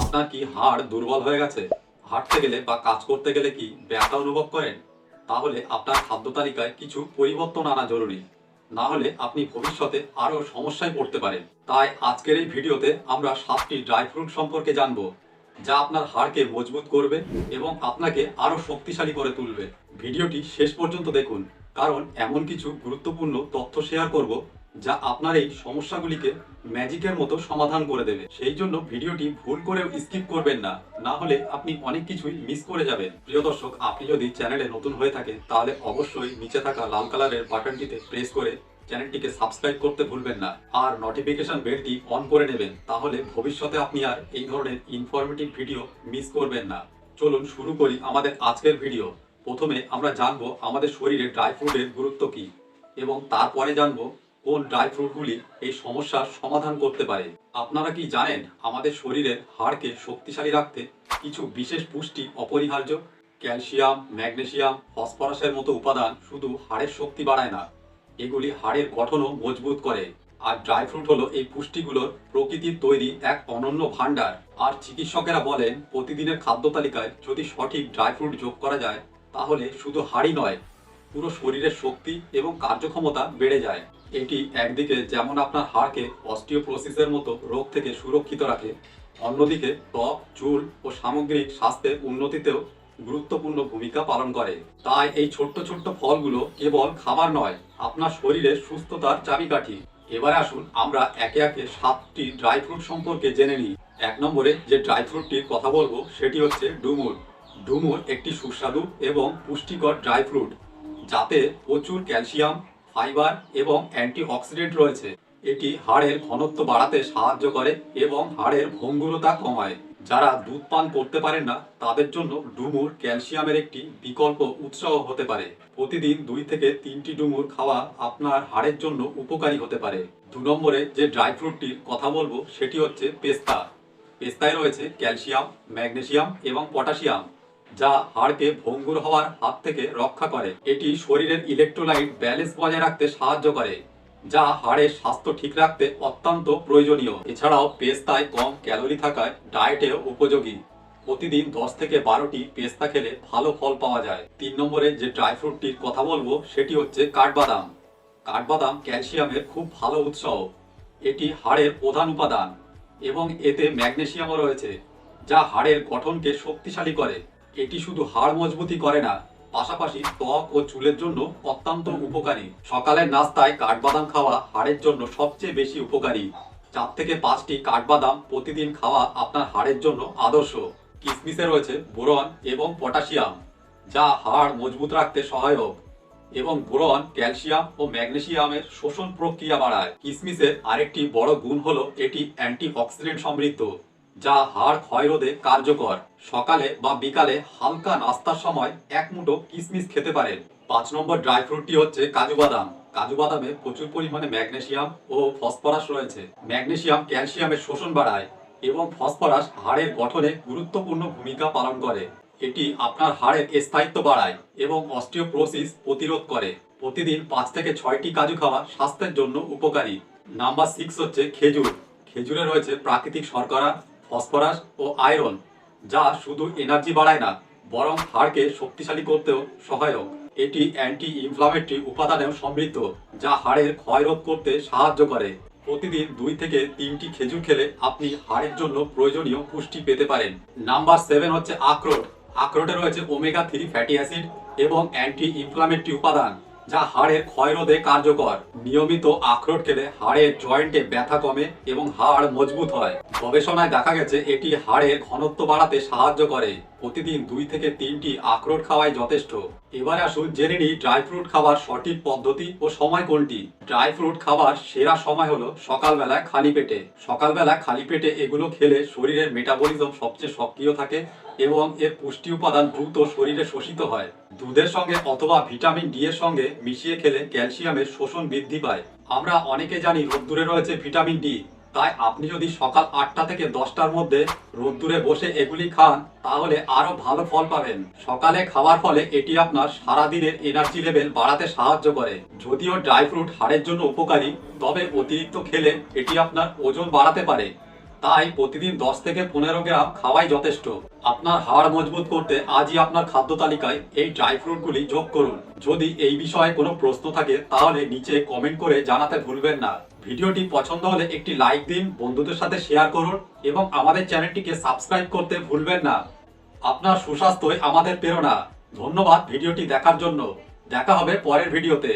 আপনার কি হাড় দুর্বল হয়ে গেছে? হাঁটতে গেলে বা কাজ করতে গেলে কি ব্যথা অনুভব করেন? তাহলে আপনার খাদ্য তালিকায় কিছু পরিবর্তন আনা জরুরি। না হলে আপনি ভবিষ্যতে আরও সমস্যায় পড়তে পারেন। তাই আজকের এই ভিডিওতে আমরা সাতটি ড্রাই ফ্রুট সম্পর্কে জানব, যা আপনার হাড়কে মজবুত করবে এবং আপনাকে আরও শক্তিশালী করে তুলবে। ভিডিওটি শেষ পর্যন্ত দেখুন, কারণ এমন কিছু গুরুত্বপূর্ণ তথ্য শেয়ার করব যা আপনার এই সমস্যাগুলিকে ম্যাজিকের মতো সমাধান করে দেবে। সেই জন্য ভিডিওটি ভুল করেও স্কিপ করবেন না। না হলে আপনি অনেক কিছুই মিস করে যাবেন। প্রিয় দর্শক, আপনি যদি চ্যানেলে নতুন হয়ে থাকেন তাহলে অবশ্যই নিচে থাকা লাল কালারের বাটনটিতে প্রেস করে চ্যানেলটিকে সাবস্ক্রাইব করতে ভুলবেন না। আর নোটিফিকেশন বেলটি অন করে নেবেন, তাহলে ভবিষ্যতে আপনি আর এই ধরনের ইনফরমেটিভ ভিডিও মিস করবেন না। চলুন শুরু করি আমাদের আজকের ভিডিও প্রথমে আমরা জানব আমাদের শরীরে ড্রাই ফ্রুটের গুরুত্ব কী, এবং তারপরে জানব কোন ড্রাই ফ্রুটগুলি এই সমস্যার সমাধান করতে পারে? আপনারা কি জানেন আমাদের শরীরের হাড়কে শক্তিশালী রাখতে কিছু বিশেষ পুষ্টি অপরিহার্য? ক্যালসিয়াম, ম্যাগনেসিয়াম, ফসফরাসের মতো উপাদান শুধু হাড়ের শক্তি বাড়ায় না, এগুলি হাড়ের গঠনও মজবুত করে। আর ড্রাই ফ্রুট হলো এই পুষ্টিগুলোর প্রকৃতির তৈরি এক অনন্য ভাণ্ডার। আর চিকিৎসকেরা বলেন, প্রতিদিনের খাদ্য তালিকায় যদি সঠিক ড্রাই ফ্রুট যোগ করা যায়, তাহলে শুধু হাড়ই নয়, পুরো শরীরের শক্তি এবং কার্যক্ষমতা বেড়ে যায়। এটি একদিকে যেমন আপনার হাড়কে অস্টিওপ্রোসিসের মতো রোগ থেকে সুরক্ষিত রাখে, অন্যদিকে ত্বক, চুল ও সামগ্রিক স্বাস্থ্যের উন্নতিতেও গুরুত্বপূর্ণ ভূমিকা পালন করে। তাই এই ছোট্ট ছোট্ট ফলগুলো কেবল খাবার নয়, আপনার শরীরের সুস্থতার চাবিকাঠি। এবারে আসুন আমরা একে একে সাতটি ড্রাই ফ্রুট সম্পর্কে জেনে নিই। এক নম্বরে যে ড্রাই ফ্রুটটির কথা বলব, সেটি হচ্ছে ডুমুর। ডুমুর একটি সুস্বাদু এবং পুষ্টিকর ড্রাই ফ্রুট, যাতে প্রচুর ক্যালসিয়াম ফাইবার এবং অ্যান্টিঅক্সিডেন্ট রয়েছে। এটি হাড়ের ঘনত্ব বাড়াতে সাহায্য করে এবং হাড়ের ভঙ্গুরতা কমায়। যারা দুধ পান করতে পারেন না, তাদের জন্য ডুমুর ক্যালসিয়ামের একটি বিকল্প উৎসাহ হতে পারে। প্রতিদিন দুই থেকে তিনটি ডুমুর খাওয়া আপনার হাড়ের জন্য উপকারী হতে পারে। দু নম্বরে যে ড্রাই ফ্রুটটির কথা বলব, সেটি হচ্ছে পেস্তা। পেস্তায় রয়েছে ক্যালসিয়াম, ম্যাগনেসিয়াম এবং পটাশিয়াম। যা হাড়কে ভঙ্গুর হওয়ার হাত থেকে রক্ষা করে। এটি শরীরের ইলেকট্রোলাইট ব্যালেন্স বজায় রাখতে সাহায্য করে, যা হাড়ের স্বাস্থ্য ঠিক রাখতে অত্যন্ত প্রয়োজনীয়। এছাড়াও পেস্তায় কম ক্যালোরি থাকায় ডায়েটে উপযোগী। প্রতিদিন দশ থেকে বারোটি পেস্তা খেলে ভালো ফল পাওয়া যায়। তিন নম্বরে যে ড্রাই ফ্রুটটির কথা বলব, সেটি হচ্ছে কাঠবাদাম। কাঠবাদাম ক্যালসিয়ামের খুব ভালো উৎস। এটি হাড়ের প্রধান উপাদান এবং এতে ম্যাগনেসিয়ামও রয়েছে, যা হাড়ের গঠনকে শক্তিশালী করে। এটি শুধু হাড় মজবুতি করে না, পাশাপাশি ত্বক ও চুলের জন্য অত্যন্ত উপকারী। সকালের নাস্তায় কাঠবাদাম খাওয়া হাড়ের জন্য সবচেয়ে বেশি উপকারী। চার থেকে পাঁচটি কাঠবাদাম প্রতিদিন খাওয়া আপনার হাড়ের জন্য আদর্শ। কিসমিসে রয়েছে বোরন এবং পটাশিয়াম, যা হাড় মজবুত রাখতে সহায়ক। এবং বোরন, ক্যালসিয়াম ও ম্যাগনেসিয়ামের শোষণ প্রক্রিয়া বাড়ায়। কিসমিসের আরেকটি বড় গুণ হলো এটি অ্যান্টি অক্সিডেন্ট সমৃদ্ধ। যা হাড় ক্ষয় রোধে কার্যকর। সকালে বা বিকালে হালকা নাস্তার সময় এক মুঠো কিসমিস খেতে পারেন। পাঁচ নম্বর ড্রাই ফ্রুটটি হচ্ছে কাজু বাদাম। কাজু বাদামে প্রচুর পরিমাণে ম্যাগনেসিয়াম ও ফসফরাস রয়েছে। ম্যাগনেসিয়াম ক্যালসিয়ামের শোষণ বাড়ায় এবং ফসফরাস হাড়ের গঠনে গুরুত্বপূর্ণ ভূমিকা পালন করে। এটি আপনার হাড়ের স্থায়িত্ব বাড়ায় এবং অস্টিওপ্রোসিস প্রতিরোধ করে। প্রতিদিন পাঁচ থেকে ছয়টি কাজু খাওয়া স্বাস্থ্যের জন্য উপকারী। নাম্বার সিক্স হচ্ছে খেজুর। খেজুরে রয়েছে প্রাকৃতিক শর্করা ফসফরাস ও আয়রন, যা শুধু এনার্জি বাড়ায় না, বরং হাড়কে শক্তিশালী করতেও সহায়ক। এটি অ্যান্টি ইনফ্লামেটরি উপাদানেও সমৃদ্ধ, যা হাড়ের ক্ষয়রোধ করতে সাহায্য করে। প্রতিদিন দুই থেকে তিনটি খেজুর খেলে আপনি হাড়ের জন্য প্রয়োজনীয় পুষ্টি পেতে পারেন। নাম্বার সেভেন হচ্ছে আখরোট। আখরোটে রয়েছে ওমেগা থ্রি ফ্যাটি অ্যাসিড এবং অ্যান্টি ইনফ্লামেটরি উপাদান। যা হাড়ের ক্ষয়রোধে কার্যকর। নিয়মিত আখরোট খেলে হাড়ের জয়েন্টে ব্যথা কমে এবং হাড় মজবুত হয়। গবেষণায় দেখা গেছে, এটি হাড়ের ঘনত্ব বাড়াতে সাহায্য করে। প্রতিদিন দুই থেকে তিনটি আখরোট খাওয়াই যথেষ্ট। এবার আসুন জেনে নিই ড্রাই ফ্রুট খাবার সঠিক পদ্ধতি ও সময় কোনটি। ড্রাই ফ্রুট খাবার সেরা সময় হলো সকালবেলায় খালি পেটে। সকালবেলা খালি পেটে এগুলো খেলে শরীরের মেটাবলিজম সবচেয়ে সক্রিয় থাকে এবং এর পুষ্টি উপাদান দ্রুত শরীরে শোষিত হয়। দুধের সঙ্গে অথবা ভিটামিন ডি এর সঙ্গে মিশিয়ে খেলে ক্যালসিয়ামের শোষণ বৃদ্ধি পায়। আমরা অনেকে জানি রোদ্দুরে রয়েছে ভিটামিন ডি। তাই আপনি যদি সকাল আটটা থেকে দশটার মধ্যে রোদ্দুরে বসে এগুলি খান, তাহলে আরও ভালো ফল পাবেন। সকালে খাওয়ার ফলে এটি আপনার সারাদিনের এনার্জি লেভেল বাড়াতে সাহায্য করে। যদিও ড্রাই ফ্রুট হাড়ের জন্য উপকারী, তবে অতিরিক্ত খেলে এটি আপনার ওজন বাড়াতে পারে। তাই প্রতিদিন দশ থেকে পনেরো গ্রাম খাওয়াই যথেষ্ট। আপনার হাড় মজবুত করতে আজই আপনার খাদ্য তালিকায় এই ড্রাই ফ্রুটগুলি যোগ করুন। যদি এই বিষয়ে কোনো প্রশ্ন থাকে, তাহলে নিচে কমেন্ট করে জানাতে ভুলবেন না। ভিডিওটি পছন্দ হলে একটি লাইক দিন, বন্ধুদের সাথে শেয়ার করুন এবং আমাদের চ্যানেলটিকে সাবস্ক্রাইব করতে ভুলবেন না। আপনার সুস্বাস্থ্যই আমাদের প্রেরণা। ধন্যবাদ ভিডিওটি দেখার জন্য। দেখা হবে পরের ভিডিওতে।